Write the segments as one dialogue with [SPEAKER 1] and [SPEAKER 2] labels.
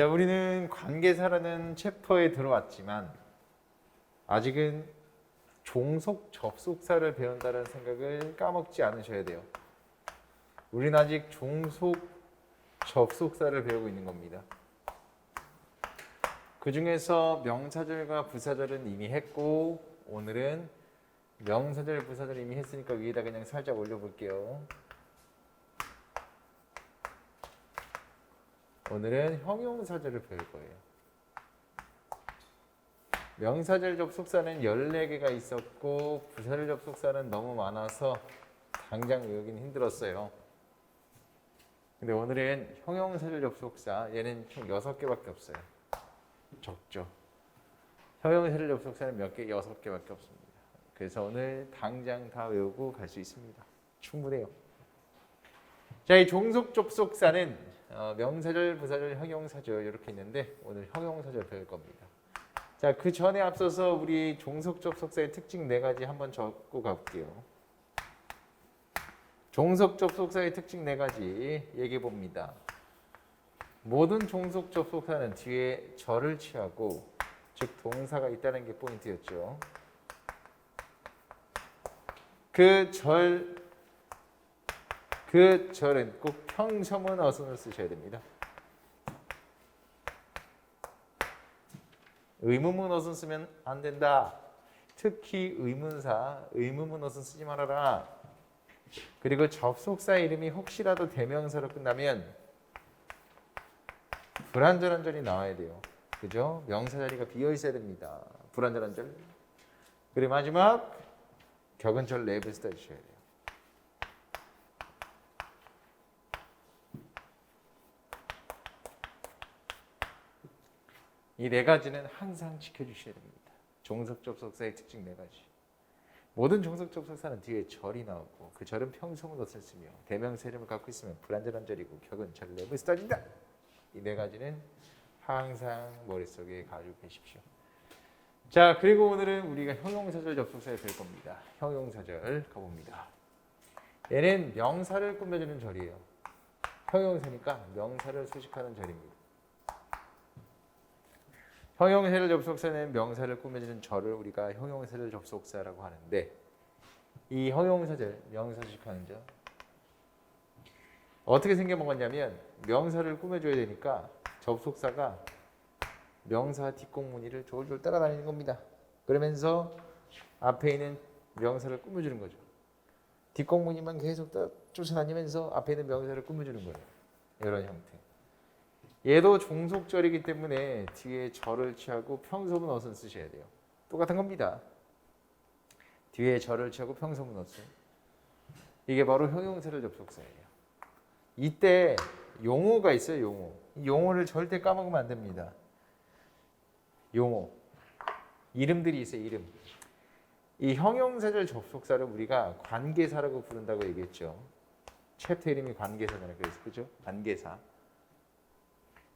[SPEAKER 1] 자, 우리는 관계사라는 챕터에 들어왔지만 아직은 종속 접속사를 배운다는 생각을 까먹지 않으셔야 돼요. 우리는 아직 종속 접속사를 배우고 있는 겁니다. 그 중에서 명사절과 부사절은 이미 했고 오늘은 명사절, 부사절 이미 했으니까 위에다 그냥 살짝 올려볼게요. 오늘은 형용사절을 배울 거예요. 명사절 접속사는 14개가 있었고 부사절 접속사는 너무 많아서 당장 외우긴 힘들었어요. 근데 오늘은 형용사절 접속사 얘는 총 6개밖에 없어요. 적죠. 형용사절 접속사는 몇 개? 6개밖에 없습니다. 그래서 오늘 당장 다 외우고 갈 수 있습니다. 충분해요. 자, 이 종속 접속사는 어, 명사절, 부사절, 형용사절 이렇게 있는데 오늘 형용사절 배울 겁니다. 자, 그 전에 앞서서 우리 종속 접속사의 특징 네 가지 한번 적고 가볼게요. 종속 접속사의 특징 네 가지 얘기해 봅니다. 모든 종속 접속사는 뒤에 절을 취하고 즉 동사가 있다는 게 포인트였죠. 그 절, 그 절은 꼭 평서문 어순을 쓰셔야 됩니다. 의문문 어순 쓰면 안 된다. 특히 의문사, 의문문 어순 쓰지 말아라. 그리고 접속사 이름이 혹시라도 대명사로 끝나면 불완전한 절이 나와야 돼요. 그죠? 명사 자리가 비어 있어야 됩니다. 불완전한 절. 그리고 마지막 격은절 랩을 쓰다 주셔야 돼요. 이 네 가지는 항상 지켜주셔야 됩니다. 종속 접속사의 특징 네 가지. 모든 종속 접속사는 뒤에 절이 나오고 그 절은 평소문 어을 쓰며 대명사 이름을 갖고 있으면 불완전한 절이고 격은 절 랩을 쓰다진다. 이 네 가지는 항상 머릿속에 가지고 계십시오. 자, 그리고 오늘은 우리가 형용사절 접속사에 뵐 겁니다. 형용사절 가봅니다. 얘는 명사를 꾸며주는 절이에요. 형용사니까 명사를 수식하는 절입니다. 형용사절 접속사는 명사를 꾸며주는 절을 우리가 형용사절 접속사라고 하는데 이 형용사절, 명사 수식하는 절 어떻게 생겨 먹었냐면 명사를 꾸며줘야 되니까 접속사가 명사 뒷공무니를 졸졸 따라다니는 겁니다. 그러면서 앞에 있는 명사를 꾸며주는 거죠. 뒷공무니만 계속 따- 쫓아다니면서 앞에 있는 명사를 꾸며주는 거예요. 이런 형태. 얘도 종속절이기 때문에 뒤에 절을 취하고 평소문 어순 쓰셔야 돼요. 똑같은 겁니다. 뒤에 절을 취하고 평소문 어순. 이게 바로 형용사를 접속사예요. 이때 용어가 있어요, 용어. 이 용어를 절대 까먹으면 안 됩니다. 용어. 이름들이 있어요, 이름. 이 형용사절 접속사를 우리가 관계사라고 부른다고 얘기했죠. 챕터 이름이 관계사잖아요. 그래서 그죠? 관계사.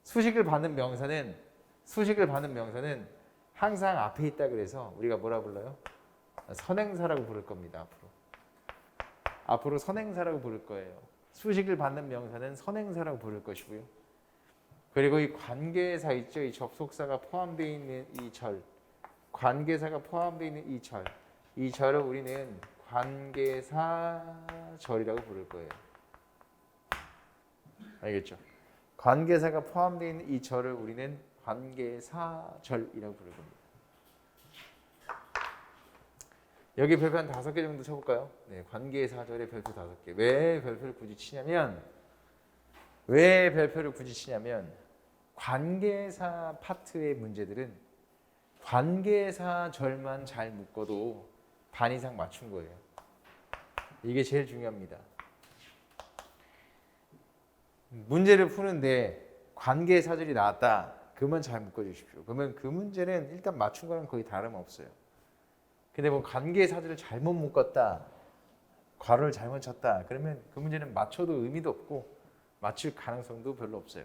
[SPEAKER 1] 수식을 받는 명사는 수식을 받는 명사는 항상 앞에 있다 그래서 우리가 뭐라 불러요? 선행사라고 부를 겁니다. 앞으로. 앞으로 선행사라고 부를 거예요. 수식을 받는 명사는 선행사라고 부를 것이고요. 그리고 이 관계사 있죠. 이 접속사가 포함되어 있는 이 절. 관계사가 포함되어 있는 이 절. 이 절을 우리는 관계사 절이라고 부를 거예요. 알겠죠? 관계사가 포함되어 있는 이 절을 우리는 관계사절이라고 부를 겁니다. 여기 별표 한 다섯 개 정도 쳐볼까요? 네, 관계사절의 별표 다섯 개. 왜 별표를 굳이 치냐면 왜 별표를 굳이 치냐면 관계사 파트의 문제들은 관계사절만 잘 묶어도 반 이상 맞춘 거예요. 이게 제일 중요합니다. 문제를 푸는데 관계 사절이 나왔다. 그만 잘 묶어주십시오. 그러면 그 문제는 일단 맞춘 거랑 거의 다름없어요. 근데 뭐 관계 사절을 잘못 묶었다. 괄호를 잘못 쳤다. 그러면 그 문제는 맞춰도 의미도 없고 맞출 가능성도 별로 없어요.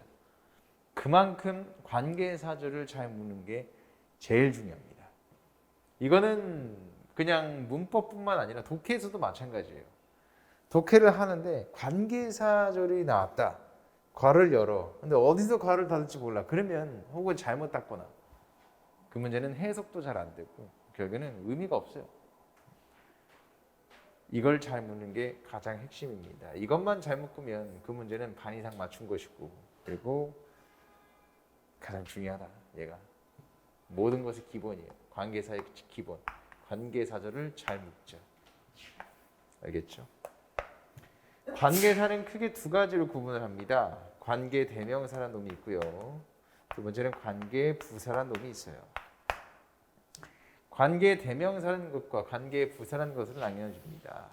[SPEAKER 1] 그만큼 관계 사절을 잘 묶는 게 제일 중요합니다. 이거는 그냥 문법뿐만 아니라 독해에서도 마찬가지예요. 독해를 하는데 관계 사절이 나왔다. 괄호를 열어. 근데 어디서 괄호를 닫을지 몰라. 그러면 혹은 잘못 닫거나 그 문제는 해석도 잘 안 되고 결국에는 의미가 없어요. 이걸 잘 묻는 게 가장 핵심입니다. 이것만 잘 묶으면 그 문제는 반 이상 맞춘 것이고 그리고 가장 중요하다. 얘가 모든 것의 기본이에요. 관계사의 기본. 관계사절을 잘 묶자. 알겠죠? 관계사는 크게 두 가지로 구분을 합니다. 관계 대명사라는 놈이 있고요. 두 번째는 관계 부사라는 놈이 있어요. 관계 대명사라는 것과 관계 부사라는 것을 나뉘어 줍니다.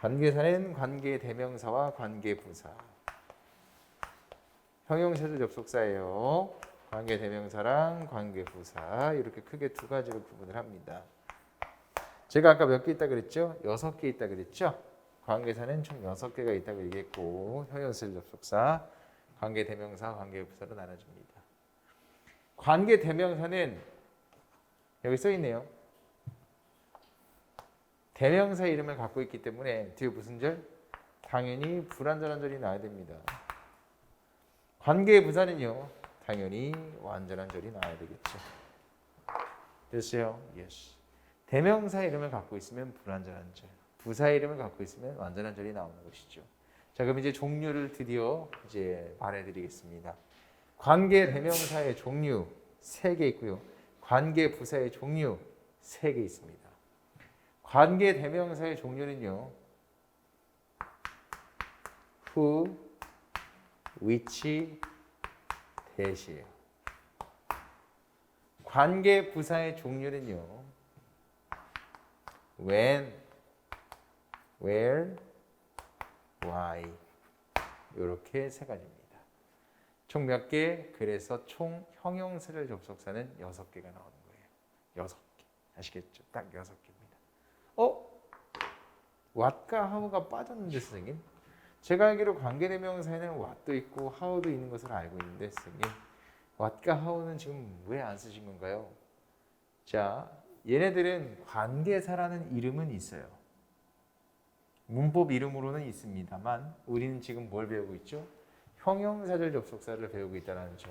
[SPEAKER 1] 관계사는 관계 대명사와 관계 부사. 형용사절 접속사예요. 관계 대명사랑 관계 부사 이렇게 크게 두 가지로 구분을 합니다. 제가 아까 몇 개 있다 그랬죠? 여섯 개 있다 그랬죠? 관계사는 총 여섯 개가 있다고 얘기했고 형용사절 접속사, 관계 대명사, 관계 부사로 나눠집니다. 관계 대명사는 여기 써 있네요. 대명사 이름을 갖고 있기 때문에 뒤에 무슨 절? 당연히 불완전한 절이 나와야 됩니다. 관계 부사는요. 당연히 완전한 절이 나와야 되겠죠. 됐어요? Yes. 대명사 이름을 갖고 있으면 불완전한 절, 부사 이름을 갖고 있으면 완전한 절이 나오는 것이죠. 자, 그럼 이제 종류를 드디어 이제 말해드리겠습니다. 관계 대명사의 종류 세개 있고요. 관계 부사의 종류 세개 있습니다. 관계 대명사의 종류는요. who, which, that이에요. 관계 부사의 종류는요. when, where, why 이렇게 세 가지입니다. 총 몇 개? 그래서 총 형용사절 접속사는 여섯 개가 나오는 거예요. 여섯 개. 아시겠죠? 딱 여섯 개입니다. 어? what과 how가 빠졌는데 선생님? 제가 알기로 관계대명사에는 what도 있고 how도 있는 것을 알고 있는데 선생님 what과 how는 지금 왜 안 쓰신 건가요? 자, 얘네들은 관계사라는 이름은 있어요. 문법 이름으로는 있습니다만 우리는 지금 뭘 배우고 있죠? 형용사절 접속사를 배우고 있다는 점.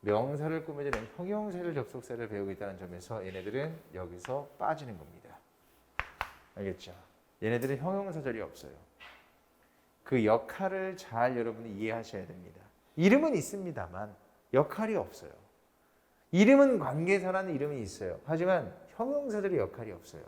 [SPEAKER 1] 명사를 꾸며주는 형용사절 접속사를 배우고 있다는 점에서 얘네들은 여기서 빠지는 겁니다. 알겠죠? 얘네들은 형용사절이 없어요. 그 역할을 잘 여러분이 이해하셔야 됩니다. 이름은 있습니다만 역할이 없어요. 이름은 관계사라는 이름이 있어요. 하지만 형용사들의 역할이 없어요.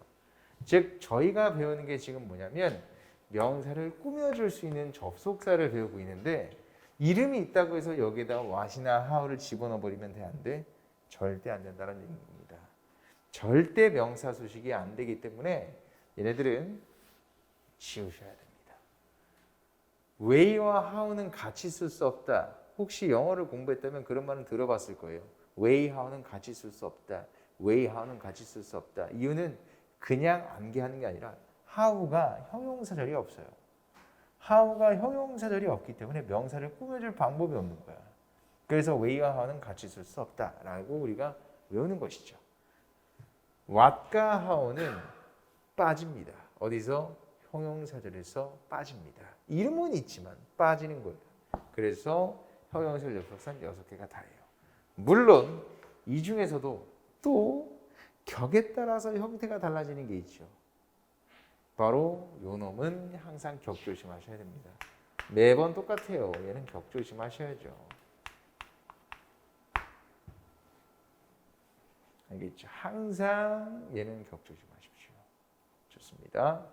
[SPEAKER 1] 즉 저희가 배우는 게 지금 뭐냐면 명사를 꾸며줄 수 있는 접속사를 배우고 있는데 이름이 있다고 해서 여기다 what이나 how를 집어넣어 버리면 돼? 절대 안 된다는 얘기입니다. 절대 명사 수식이 안 되기 때문에 얘네들은 지우셔야 됩니다. way와 how는 같이 쓸 수 없다. 혹시 영어를 공부했다면 그런 말은 들어봤을 거예요. way, how는 같이 쓸 수 없다. way, how는 같이 쓸 수 없다. 이유는 그냥 암기하는 게 아니라 how가 형용사절이 없어요. how가 형용사절이 없기 때문에 명사를 꾸며줄 방법이 없는 거야. 그래서 way와 how는 같이 쓸 수 없다라고 우리가 외우는 것이죠. what과 how는 빠집니다. 어디서? 형용사절에서 빠집니다. 이름은 있지만 빠지는 거예요. 그래서 형용사절 접속사는 여섯 개가 다예요. 물론 이 중에서도 또 격에 따라서 형태가 달라지는 게 있죠. 바로 요 놈은 항상 격 조심하셔야 됩니다. 매번 똑같아요. 얘는 격 조심하셔야죠. 알겠죠? 항상 얘는 격 조심하십시오. 좋습니다.